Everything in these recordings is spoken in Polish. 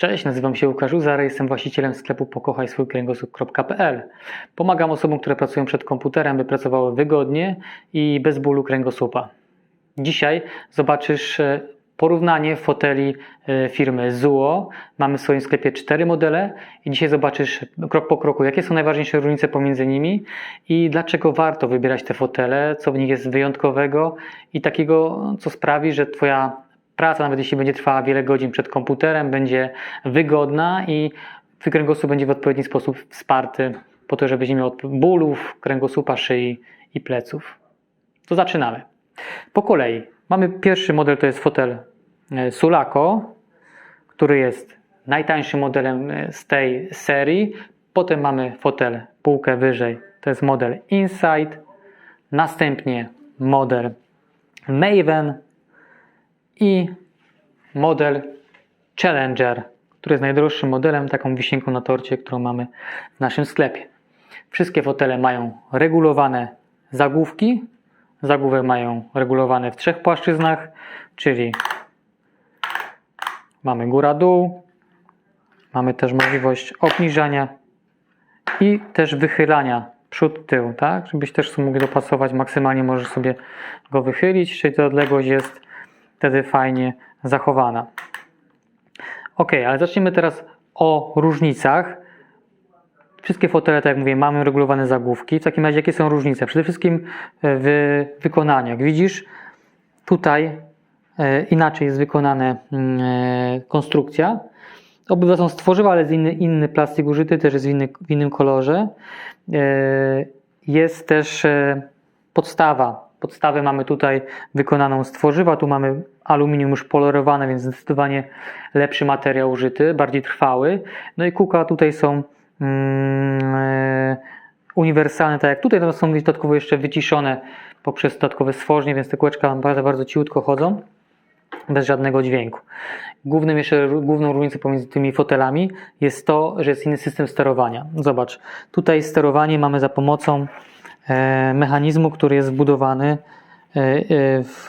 Cześć, nazywam się Łukasz Uzar, jestem właścicielem sklepu pokochajswójkręgosłup.pl. Pomagam osobom, które pracują przed komputerem, by pracowały wygodnie i bez bólu kręgosłupa. Dzisiaj zobaczysz e, porównanie foteli e, firmy Zuo. Mamy w swoim sklepie cztery modele i dzisiaj zobaczysz krok po kroku, jakie są najważniejsze różnice pomiędzy nimi i dlaczego warto wybierać te fotele, co w nich jest wyjątkowego i takiego, co sprawi, że Twoja praca, nawet jeśli będzie trwała wiele godzin przed komputerem, będzie wygodna i Twój kręgosłup będzie w odpowiedni sposób wsparty po to, żebyś nie miał bólów kręgosłupa, szyi i pleców. To zaczynamy. Po kolei. Mamy pierwszy model, to jest fotel e, Sulaco, który jest najtańszym modelem e, z tej serii. Potem mamy fotel półkę wyżej, to jest model Insight. Następnie model Maven i model Challenger, który jest najdroższym modelem, taką wisienką na torcie, którą mamy w naszym sklepie. Wszystkie fotele mają regulowane zagłówki. Zagłówek mają regulowane w trzech płaszczyznach, czyli mamy góra-dół, mamy też możliwość obniżania i też wychylania przód-tył, tak? Żebyś też mógł dopasować, maksymalnie możesz sobie go wychylić, czyli ta odległość jest wtedy fajnie zachowana. Ok, ale zacznijmy teraz o różnicach. Wszystkie fotele, tak jak mówię, mamy regulowane zagłówki. W takim razie, jakie są różnice? Przede wszystkim w wykonaniu. Jak widzisz, tutaj e, inaczej jest wykonana mm, e, konstrukcja. Obydwa są z tworzywa, ale jest inny, inny plastik użyty, też jest w, inny, w innym kolorze. E, Jest też e, podstawa. Podstawę mamy tutaj wykonaną z tworzywa, tu mamy aluminium już polerowane, więc zdecydowanie lepszy materiał użyty, bardziej trwały. No i kółka tutaj są mm, e, uniwersalne, tak jak tutaj, to są dodatkowo jeszcze wyciszone poprzez dodatkowe stworzenie, więc te kółeczka bardzo, bardzo ciutko chodzą bez żadnego dźwięku. Głównym jeszcze, główną różnicą pomiędzy tymi fotelami jest to, że jest inny system sterowania. Zobacz, tutaj sterowanie mamy za pomocą e, mechanizmu, który jest wbudowany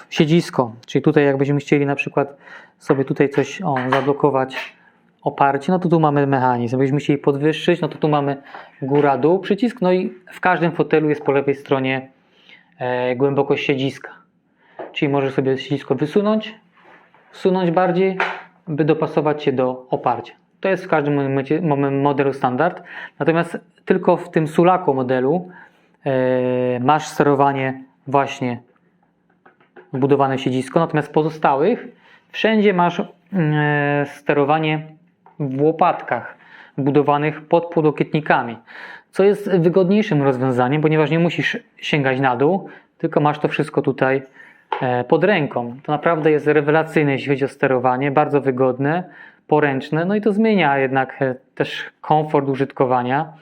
siedzisko. Czyli tutaj jakbyśmy chcieli na przykład sobie tutaj coś o, zablokować oparcie, no to tu mamy mechanizm. Jakbyśmy chcieli podwyższyć, no to tu mamy góra-dół przycisk, no i w każdym fotelu jest po lewej stronie e, głębokość siedziska. Czyli możesz sobie siedzisko wysunąć, wsunąć bardziej, by dopasować się do oparcia. To jest w każdym momencie, mom- modelu standard. Natomiast tylko w tym Sulaco modelu e, masz sterowanie właśnie wbudowane siedzisko, natomiast w pozostałych wszędzie masz e, sterowanie w łopatkach budowanych pod podokietnikami, co jest wygodniejszym rozwiązaniem, ponieważ nie musisz sięgać na dół, tylko masz to wszystko tutaj e, pod ręką. To naprawdę jest rewelacyjne, jeśli chodzi o sterowanie, bardzo wygodne, poręczne, no i to zmienia jednak e, też komfort użytkowania.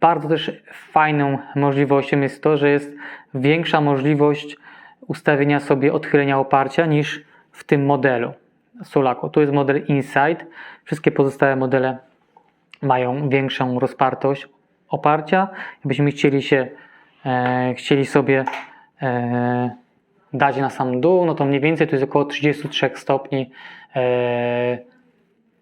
Bardzo też fajną możliwością jest to, że jest większa możliwość ustawienia sobie odchylenia oparcia niż w tym modelu Sulaco. Tu jest model Insight. Wszystkie pozostałe modele mają większą rozpartość oparcia. Jakbyśmy chcieli się e, chcieli sobie e, dać na sam dół, no to mniej więcej to jest około 33 stopni. E,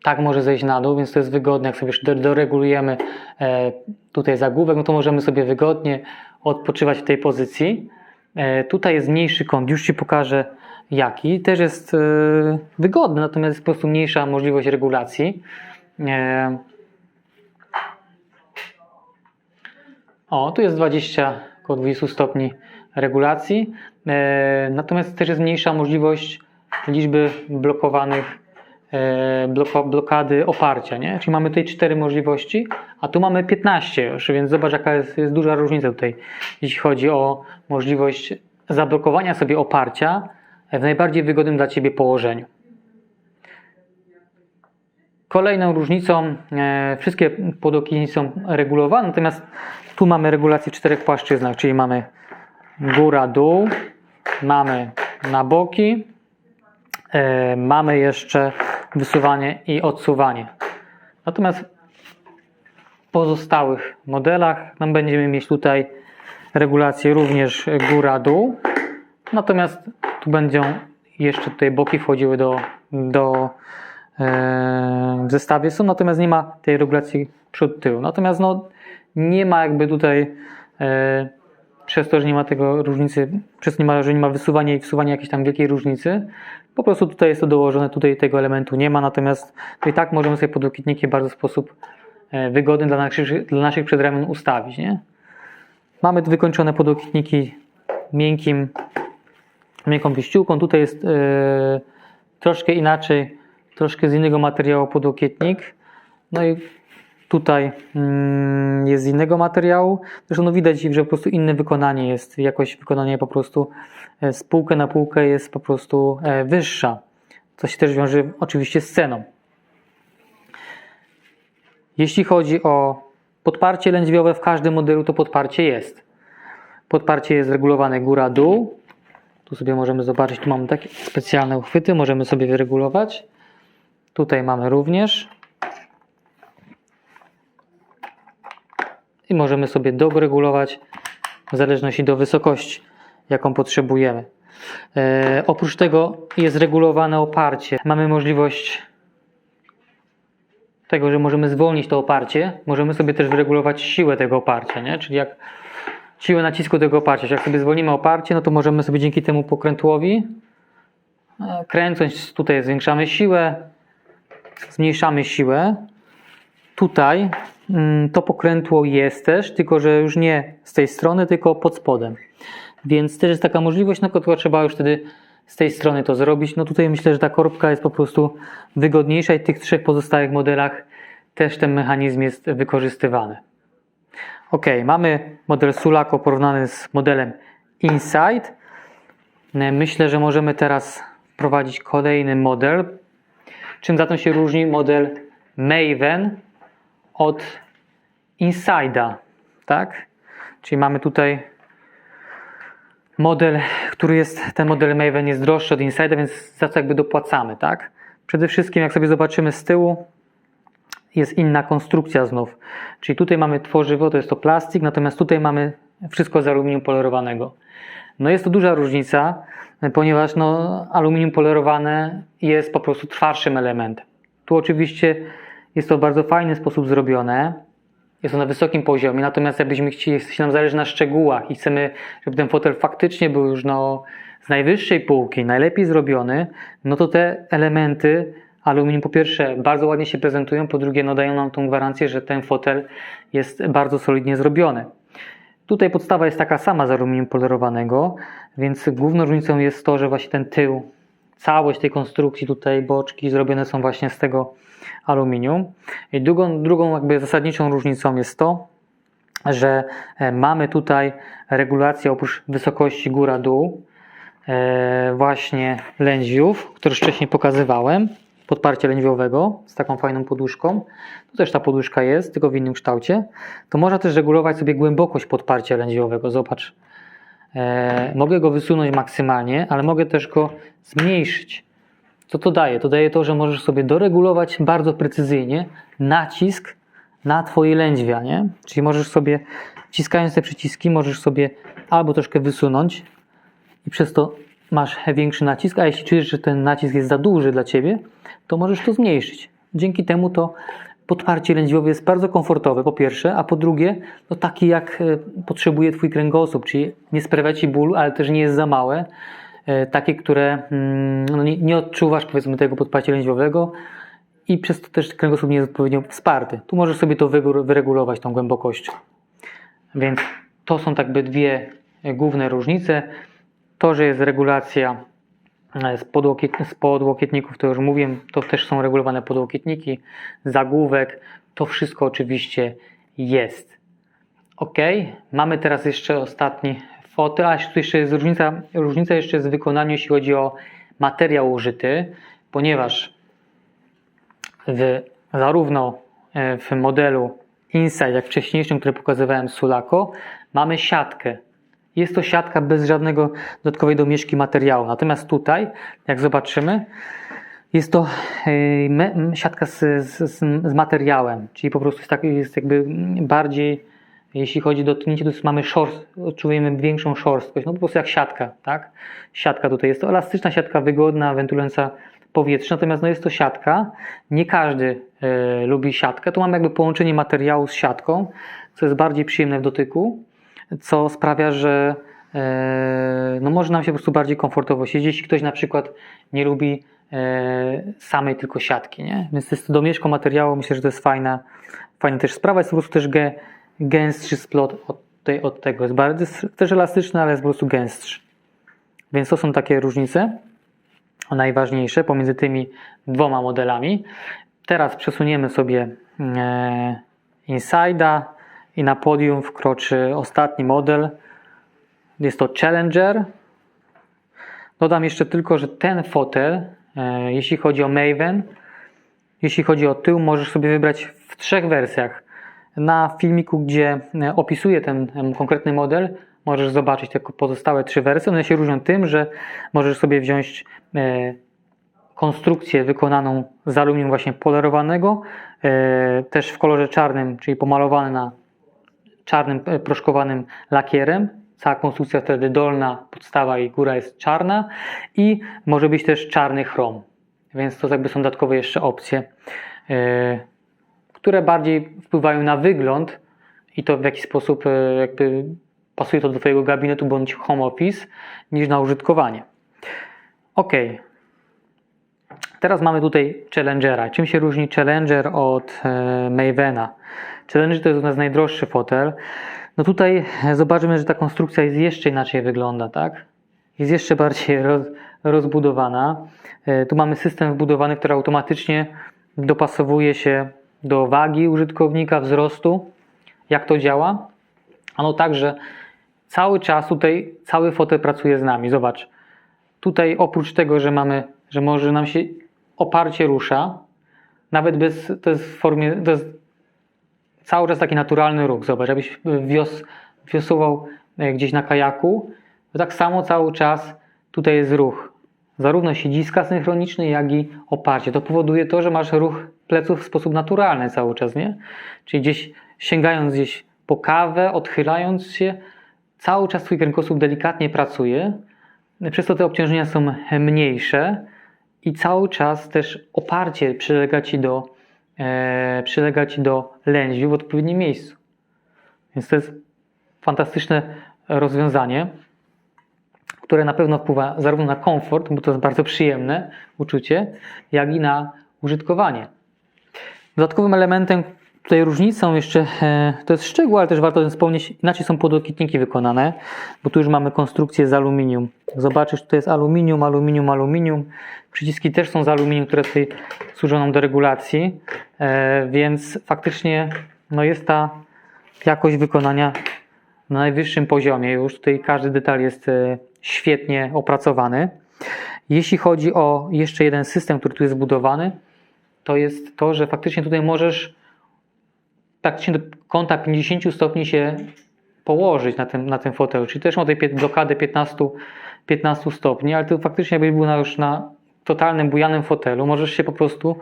tak może zejść na dół, więc to jest wygodne. Jak sobie doregulujemy e, tutaj zagłówek, no to możemy sobie wygodnie odpoczywać w tej pozycji. E, tutaj jest mniejszy kąt, już Ci pokażę jaki. Też jest e, wygodny, natomiast jest po prostu mniejsza możliwość regulacji. E, o, tu jest 20, około 20 stopni regulacji. Natomiast też jest mniejsza możliwość liczby blokowanych bloko, blokady oparcia, nie? Czyli mamy tutaj cztery możliwości, a tu mamy 15 już, więc zobacz jaka jest, jest duża różnica tutaj, jeśli chodzi o możliwość zablokowania sobie oparcia w najbardziej wygodnym dla Ciebie położeniu. Kolejną różnicą, e, wszystkie podoki są regulowane, natomiast tu mamy regulację w czterech płaszczyznach, czyli mamy góra, dół, mamy na boki, e, mamy jeszcze wysuwanie i odsuwanie. Natomiast w pozostałych modelach no, będziemy mieć tutaj regulację również góra-dół. Natomiast tu będą jeszcze tutaj boki wchodziły do, do e, w zestawie są, natomiast nie ma tej regulacji przód-tył. Natomiast no, nie ma jakby tutaj e, przez to, że nie ma tego różnicy, przez nie ma, że nie ma wysuwania i wsuwania jakiejś tam wielkiej różnicy, po prostu tutaj jest to dołożone, tutaj tego elementu nie ma, natomiast to i tak możemy sobie podłokietniki bardzo w sposób e, wygodny dla naszych, dla naszych przedramion ustawić, nie? Mamy wykończone podłokietniki miękkim, miękką wyściółką. Tutaj jest e, troszkę inaczej, troszkę z innego materiału podłokietnik. No i tutaj mm, jest z innego materiału. Zresztą no widać, że po prostu inne wykonanie jest, jakość wykonania po prostu e, z półkę na półkę jest po prostu e, wyższa. Co się też wiąże oczywiście z ceną. Jeśli chodzi o podparcie lędźwiowe w każdym modelu, to podparcie jest. Podparcie jest regulowane góra-dół. Tu sobie możemy zobaczyć, tu mamy takie specjalne uchwyty, możemy sobie wyregulować. Tutaj mamy również. I możemy sobie doregulować w zależności do wysokości, jaką potrzebujemy. E, oprócz tego jest regulowane oparcie. Mamy możliwość tego, że możemy zwolnić to oparcie. Możemy sobie też wyregulować siłę tego oparcia, nie? czyli jak siłę nacisku tego oparcia. Jak sobie zwolnimy oparcie, no to możemy sobie dzięki temu pokrętłowi e, kręcąc tutaj zwiększamy siłę, zmniejszamy siłę. Tutaj to pokrętło jest też, tylko że już nie z tej strony, tylko pod spodem. Więc też jest taka możliwość, no tylko trzeba już wtedy z tej strony to zrobić. No tutaj myślę, że ta korbka jest po prostu wygodniejsza i w tych trzech pozostałych modelach też ten mechanizm jest wykorzystywany. Ok, mamy model Sulaco porównany z modelem Inside. Myślę, że możemy teraz wprowadzić kolejny model. Czym zatem się różni model Maven od Inside'a, tak? Czyli mamy tutaj model, który jest, ten model Maven jest droższy od Inside'a, więc za co jakby dopłacamy, tak? Przede wszystkim, jak sobie zobaczymy z tyłu, jest inna konstrukcja znów. Czyli tutaj mamy tworzywo, to jest to plastik, natomiast tutaj mamy wszystko z aluminium polerowanego. No jest to duża różnica, ponieważ no, aluminium polerowane jest po prostu twardszym elementem. Tu oczywiście jest to w bardzo fajny sposób zrobione. Jest to na wysokim poziomie, natomiast jakbyśmy chcieli, jeśli nam zależy na szczegółach i chcemy, żeby ten fotel faktycznie był już no, z najwyższej półki, najlepiej zrobiony, no to te elementy aluminium po pierwsze bardzo ładnie się prezentują, po drugie no, dają nam tą gwarancję, że ten fotel jest bardzo solidnie zrobiony. Tutaj podstawa jest taka sama z aluminium polerowanego, więc główną różnicą jest to, że właśnie ten tył, całość tej konstrukcji, tutaj boczki zrobione są właśnie z tego aluminium. I drugą, drugą jakby zasadniczą różnicą jest to, że e, mamy tutaj regulację oprócz wysokości góra-dół e, właśnie lędźwiów, które wcześniej pokazywałem, podparcia lędźwiowego z taką fajną poduszką. Tu też ta poduszka jest, tylko w innym kształcie. To można też regulować sobie głębokość podparcia lędźwiowego. Zobacz, e, mogę go wysunąć maksymalnie, ale mogę też go zmniejszyć. Co to daje? To daje to, że możesz sobie doregulować bardzo precyzyjnie nacisk na Twoje lędźwia, nie? Czyli możesz sobie, wciskając te przyciski, możesz sobie albo troszkę wysunąć i przez to masz większy nacisk, a jeśli czujesz, że ten nacisk jest za duży dla Ciebie, to możesz to zmniejszyć. Dzięki temu to podparcie lędźwiowe jest bardzo komfortowe, po pierwsze, a po drugie, no taki jak e, potrzebuje Twój kręgosłup, czyli nie sprawia Ci bólu, ale też nie jest za małe, e, takie, które mm, no nie, nie odczuwasz powiedzmy tego podparcia lędźwiowego i przez to też kręgosłup nie jest odpowiednio wsparty. Tu możesz sobie to wyregulować tą głębokością. Więc to są tak by dwie e, główne różnice. To, że jest regulacja z, podłokiet, z podłokietników, to już mówiłem, to też są regulowane podłokietniki, zagłówek, to wszystko oczywiście jest. Ok, mamy teraz jeszcze ostatni fotel, a tu jeszcze jest różnica, różnica jeszcze jest w wykonaniu, jeśli chodzi o materiał użyty, ponieważ w, zarówno e, w modelu Inside, jak wcześniejszym, który pokazywałem Sulaco, mamy siatkę. Jest to siatka bez żadnego dodatkowej domieszki materiału. Natomiast tutaj, jak zobaczymy, jest to e, siatka z, z, z, materiałem, czyli po prostu jest, tak, jest jakby bardziej, jeśli chodzi o dotknięcie, to mamy szorst, odczujemy większą szorstkość, no po prostu jak siatka, tak? Siatka tutaj jest to elastyczna siatka, wygodna, wentylująca powietrze, natomiast no jest to siatka. Nie każdy e, lubi siatkę. Tu mamy jakby połączenie materiału z siatką, co jest bardziej przyjemne w dotyku, co sprawia, że e, no może nam się po prostu bardziej komfortowo siedzieć. Jeśli ktoś na przykład nie lubi e, samej tylko siatki, nie? Więc to jest to domieszko materiału, myślę, że to jest fajna, fajna też sprawa. Jest po prostu też gę, gęstszy splot od, tej, od tego. Jest bardzo, jest też elastyczny, ale jest po prostu gęstszy. Więc to są takie różnice najważniejsze pomiędzy tymi dwoma modelami. Teraz przesuniemy sobie e, i na podium wkroczy ostatni model. Jest to Challenger. Dodam jeszcze tylko, że ten fotel, e, jeśli chodzi o Maven, jeśli chodzi o tył, możesz sobie wybrać w trzech wersjach. Na filmiku, gdzie e, opisuję ten konkretny model, możesz zobaczyć te pozostałe trzy wersje. One się różnią tym, że możesz sobie wziąć e, konstrukcję wykonaną z aluminium właśnie polerowanego, też w kolorze czarnym, czyli pomalowane na czarnym e, proszkowanym lakierem. Cała konstrukcja wtedy dolna, podstawa i góra jest czarna i może być też czarny chrom. Więc to jakby są dodatkowe jeszcze opcje, e, które bardziej wpływają na wygląd i to w jaki sposób e, jakby pasuje to do Twojego gabinetu bądź home office niż na użytkowanie. Ok. Teraz mamy tutaj Challengera. Czym się różni Challenger od e, Mavena? Challenger to jest u nas najdroższy fotel. No tutaj e, zobaczymy, że ta konstrukcja jest jeszcze inaczej wygląda, tak? Jest jeszcze bardziej roz, rozbudowana. E, tu mamy system wbudowany, który automatycznie dopasowuje się do wagi użytkownika, wzrostu. Jak to działa? Ano tak, że cały czas tutaj cały fotel pracuje z nami. Zobacz. Tutaj oprócz tego, że mamy, że może nam się oparcie rusza, nawet bez, to jest w formie, to jest cały czas taki naturalny ruch. Zobacz, jakbyś wios, wiosował e, gdzieś na kajaku, to tak samo cały czas tutaj jest ruch. Zarówno siedziska synchroniczne, jak i oparcie. To powoduje to, że masz ruch pleców w sposób naturalny cały czas, nie? Czyli gdzieś sięgając gdzieś po kawę, odchylając się, cały czas twój kręgosłup delikatnie pracuje, przez to te obciążenia są mniejsze i cały czas też oparcie przylega ci do, e, przylega ci do lędźwiu w odpowiednim miejscu. Więc to jest fantastyczne rozwiązanie, które na pewno wpływa zarówno na komfort, bo to jest bardzo przyjemne uczucie, jak i na użytkowanie. Dodatkowym elementem, tutaj różnicą jeszcze, e, to jest szczegół, ale też warto wspomnieć, inaczej są podłokietniki wykonane, bo tu już mamy konstrukcję z aluminium. Zobaczysz, to jest aluminium, aluminium, aluminium. Przyciski też są z aluminium, które tutaj służą nam do regulacji, e, więc faktycznie no jest ta jakość wykonania na najwyższym poziomie. Już tutaj każdy detal jest e, świetnie opracowany. Jeśli chodzi o jeszcze jeden system, który tu jest zbudowany, to jest to, że faktycznie tutaj możesz praktycznie do kąta 50 stopni się położyć na tym, na tym fotelu, czyli też ma tutaj blokadę 15, 15 stopni, ale to faktycznie jakbyś był na, już na totalnym bujanym fotelu, możesz się po prostu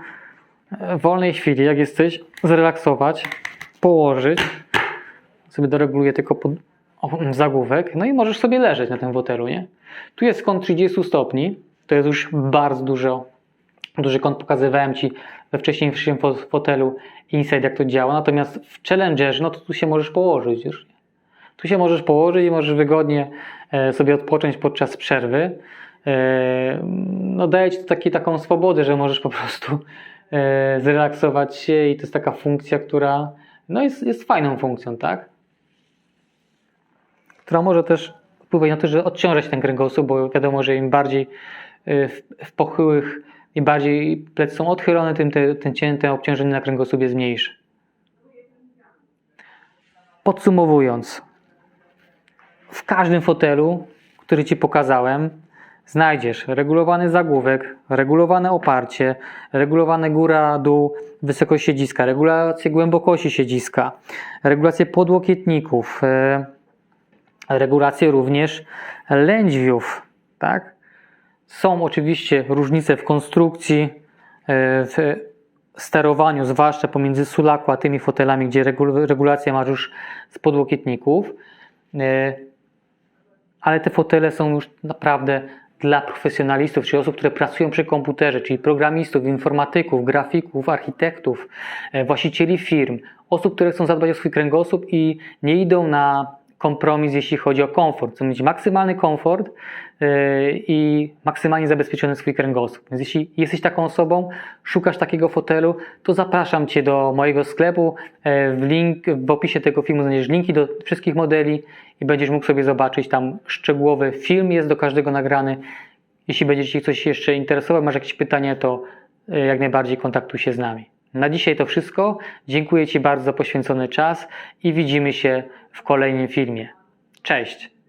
w wolnej chwili, jak jesteś, zrelaksować, położyć, sobie doreguluję tylko pod, zagłówek, no i możesz sobie leżeć na tym fotelu, nie? Tu jest kąt 30 stopni, to jest już bardzo dużo, duży kąt, pokazywałem Ci we wcześniejszym fo- fotelu Inside, jak to działa, natomiast w Challengerze, no to tu się możesz położyć już. Tu się możesz położyć i możesz wygodnie e, sobie odpocząć podczas przerwy. E, No daje Ci to taki, taką swobodę, że możesz po prostu e, zrelaksować się i to jest taka funkcja, która no jest, jest fajną funkcją, tak? Która może też wpływać na to, że odciążać ten kręgosłup, bo wiadomo, że im bardziej w, w pochyłych, im bardziej plecy są odchylone, tym te, ten cięte obciążenie na kręgosłup jest mniejsze. Podsumowując, w każdym fotelu, który Ci pokazałem, znajdziesz regulowany zagłówek, regulowane oparcie, regulowane góra, dół, wysokość siedziska, regulację głębokości siedziska, regulację podłokietników, e, regulację również lędźwiów, tak? Są oczywiście różnice w konstrukcji, e, w sterowaniu, zwłaszcza pomiędzy Sulaku a tymi fotelami, gdzie regul- regulacja masz już z podłokietników. E, ale te fotele są już naprawdę dla profesjonalistów, czyli osób, które pracują przy komputerze, czyli programistów, informatyków, grafików, architektów, e, właścicieli firm, osób, które chcą zadbać o swój kręgosłup i nie idą na kompromis, jeśli chodzi o komfort. Chcą mieć maksymalny komfort yy, i maksymalnie zabezpieczony swój kręgosłup. Więc jeśli jesteś taką osobą, szukasz takiego fotelu, to zapraszam Cię do mojego sklepu. Yy, W, link, w opisie tego filmu znajdziesz linki do wszystkich modeli i będziesz mógł sobie zobaczyć tam szczegółowy film jest do każdego nagrany. Jeśli będzie Ci coś jeszcze interesował, masz jakieś pytanie, to yy, jak najbardziej kontaktuj się z nami. Na dzisiaj to wszystko. Dziękuję Ci bardzo za poświęcony czas i widzimy się w kolejnym filmie. Cześć!